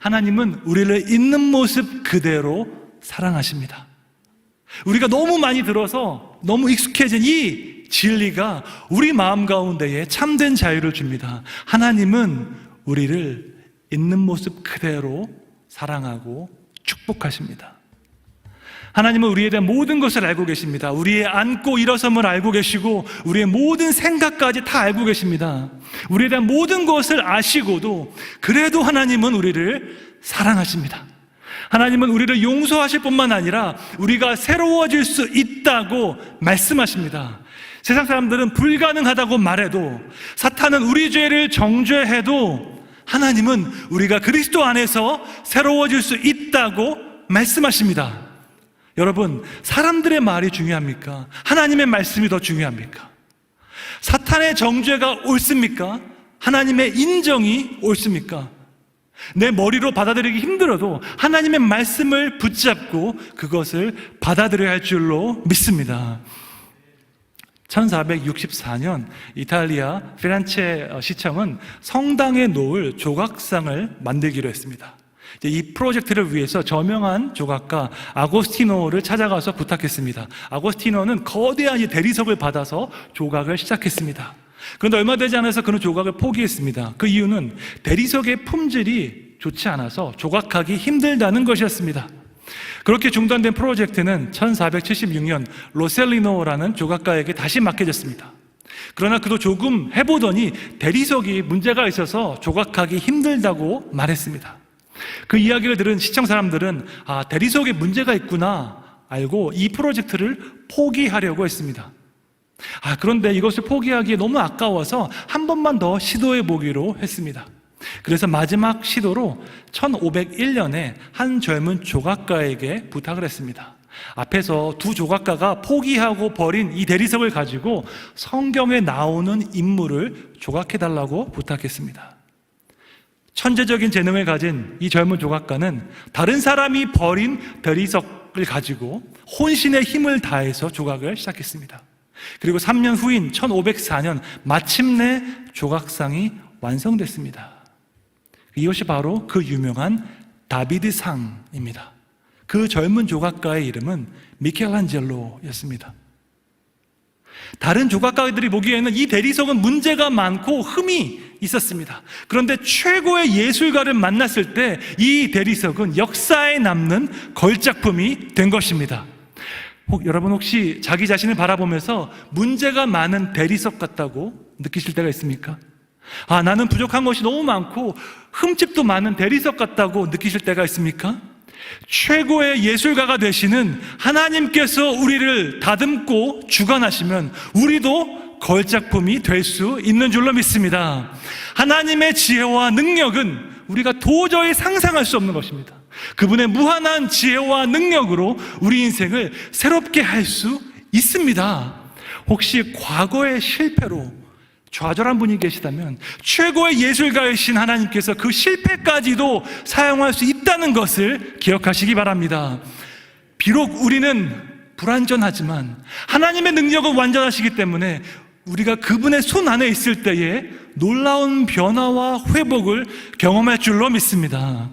하나님은 우리를 있는 모습 그대로 사랑하십니다. 우리가 너무 많이 들어서 너무 익숙해진 이 진리가 우리 마음 가운데에 참된 자유를 줍니다. 하나님은 우리를 있는 모습 그대로 사랑하고 축복하십니다. 하나님은 우리에 대한 모든 것을 알고 계십니다. 우리의 앉고 일어섬을 알고 계시고 우리의 모든 생각까지 다 알고 계십니다. 우리에 대한 모든 것을 아시고도 그래도 하나님은 우리를 사랑하십니다. 하나님은 우리를 용서하실 뿐만 아니라 우리가 새로워질 수 있다고 말씀하십니다. 세상 사람들은 불가능하다고 말해도 사탄은 우리 죄를 정죄해도 하나님은 우리가 그리스도 안에서 새로워질 수 있다고 말씀하십니다. 여러분, 사람들의 말이 중요합니까? 하나님의 말씀이 더 중요합니까? 사탄의 정죄가 옳습니까? 하나님의 인정이 옳습니까? 내 머리로 받아들이기 힘들어도 하나님의 말씀을 붙잡고 그것을 받아들여야 할 줄로 믿습니다. 1464년 이탈리아 피란체 시청은 성당에 놓을 조각상을 만들기로 했습니다. 이 프로젝트를 위해서 저명한 조각가 아고스티노를 찾아가서 부탁했습니다. 아고스티노는 거대한 이 대리석을 받아서 조각을 시작했습니다. 그런데 얼마 되지 않아서 그는 조각을 포기했습니다. 그 이유는 대리석의 품질이 좋지 않아서 조각하기 힘들다는 것이었습니다. 그렇게 중단된 프로젝트는 1476년 로셀리노라는 조각가에게 다시 맡겨졌습니다. 그러나 그도 조금 해보더니 대리석이 문제가 있어서 조각하기 힘들다고 말했습니다. 그 이야기를 들은 시청 사람들은 아, 대리석에 문제가 있구나 알고 이 프로젝트를 포기하려고 했습니다. 아, 그런데 이것을 포기하기에 너무 아까워서 한 번만 더 시도해 보기로 했습니다. 그래서 마지막 시도로 1501년에 한 젊은 조각가에게 부탁을 했습니다. 앞에서 두 조각가가 포기하고 버린 이 대리석을 가지고 성경에 나오는 인물을 조각해 달라고 부탁했습니다. 천재적인 재능을 가진 이 젊은 조각가는 다른 사람이 버린 대리석을 가지고 혼신의 힘을 다해서 조각을 시작했습니다. 그리고 3년 후인 1504년 마침내 조각상이 완성됐습니다. 이것이 바로 그 유명한 다비드상입니다. 그 젊은 조각가의 이름은 미켈란젤로였습니다. 다른 조각가들이 보기에는 이 대리석은 문제가 많고 흠이 있었습니다. 그런데 최고의 예술가를 만났을 때 이 대리석은 역사에 남는 걸작품이 된 것입니다. 혹, 여러분 혹시 자기 자신을 바라보면서 문제가 많은 대리석 같다고 느끼실 때가 있습니까? 아, 나는 부족한 것이 너무 많고 흠집도 많은 대리석 같다고 느끼실 때가 있습니까? 최고의 예술가가 되시는 하나님께서 우리를 다듬고 주관하시면 우리도 걸작품이 될 수 있는 줄로 믿습니다. 하나님의 지혜와 능력은 우리가 도저히 상상할 수 없는 것입니다. 그분의 무한한 지혜와 능력으로 우리 인생을 새롭게 할 수 있습니다. 혹시 과거의 실패로 좌절한 분이 계시다면 최고의 예술가이신 하나님께서 그 실패까지도 사용할 수 있다는 것을 기억하시기 바랍니다. 비록 우리는 불완전하지만 하나님의 능력은 완전하시기 때문에 우리가 그분의 손 안에 있을 때에 놀라운 변화와 회복을 경험할 줄로 믿습니다.